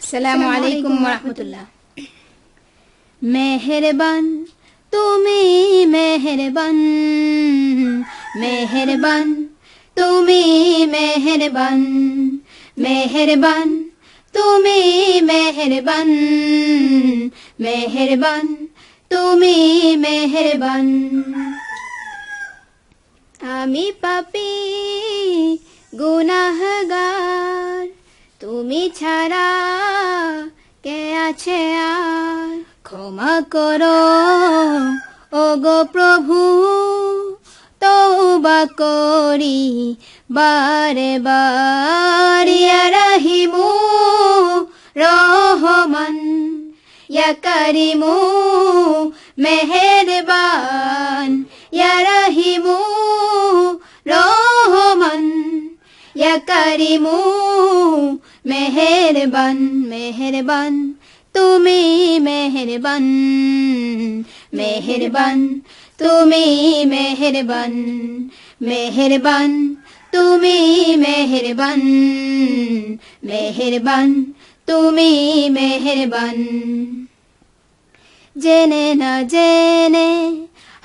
আসসালামু আলাইকুম রহমতুল্লাহ মেহেরবান তুমি মেহেরবান মেহেরবান তুমি মেহেরবান মেহেরবান তুমি মেহেরবান মেহেরবান তুমি মেহেরবান। আমি পাপি গুনাহগার তুমি ছাড়া কে আছে আর? ক্ষমা করো ও গো প্রভু তৌবা করি, বারে বার ইয়া রহিমু রহমান, ইয়া করিমু মেহেরবান, ইয়া রহিমু করিমু মেহেরবান মেহেরবান তুমি মেহেরবান মেহেরবান তুমি মেহেরবান মেহেরবান তুমি মেহেরবান মেহেরবান তুমি মেহেরবান জেনে না জেনে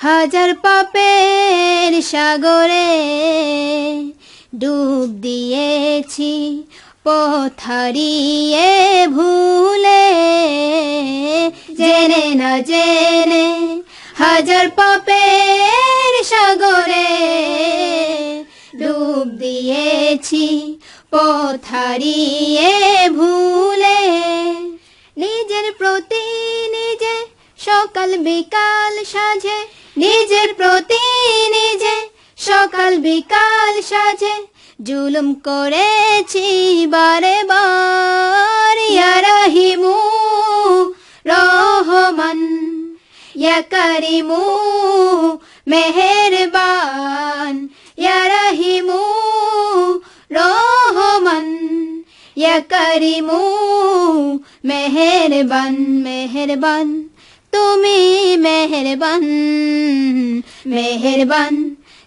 হাজার পাপের সাগরে ডুব দিয়েছি পথারিয়ে ভুলে। জেনে না জেনে হাজার পাপের সাগরে ডুব দিয়েছি পথারিয়ে ভুলে। নিজের প্রতি নিজে সকাল বিকাল সাজে নিজের প্রতি নিজে সকাল বিকাল সাজে, জুলুম করেছি বারে বার। ইয়া রহিমু, রহমান, ইয়া করিমু, মেহেরবান। ইয়া রহিমু, রহমান, ইয়া করিমু, মেহেরবান মেহেরবান। তুমি মেহেরবান মেহেরবান।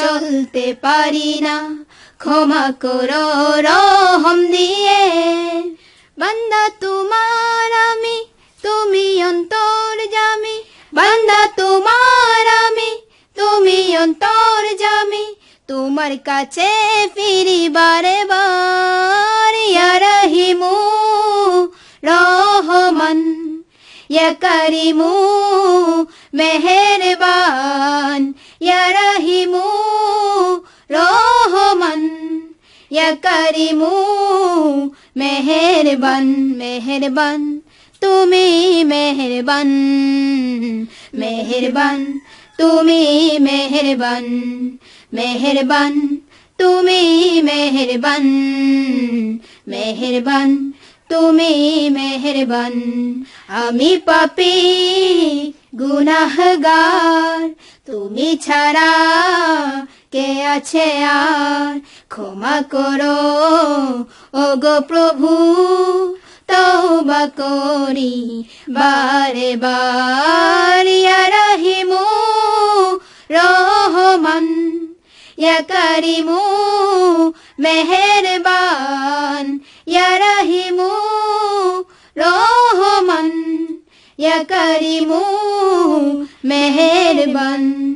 চলতে পারি না। ক্ষমা করো রহম দিয়ে। বান্দা তোমার আমি, তুমি অন্তর জামি। বান্দা তোমার আমি, তুমি অন্তর জামি। তোমার কাছে ফিরি বারে বার ইয়া রহিমু, রহমান। ইয়া করিমু, মেহেরবান। ইয়া রহিমু রহমান ইয়া করিমু মেহেরবান মেহেরবান তুমি মেহেরবান মেহেরবান তুমি মেহেরবান মেহেরবান তুমি মেহেরবান মেহেরবান তুমি মেহেরবান আমি পাপি গুনাহগার তুমি ছাড়া কে আছে আর? ক্ষমা করো। ও গো প্রভু, তওবা করি। বারে বার, ইয়া রহিমু রহমান, ইয়া করিমু মেহেরবান, ইয়া রহিমু রহমান, ইয়া করিমু মেহেরবান।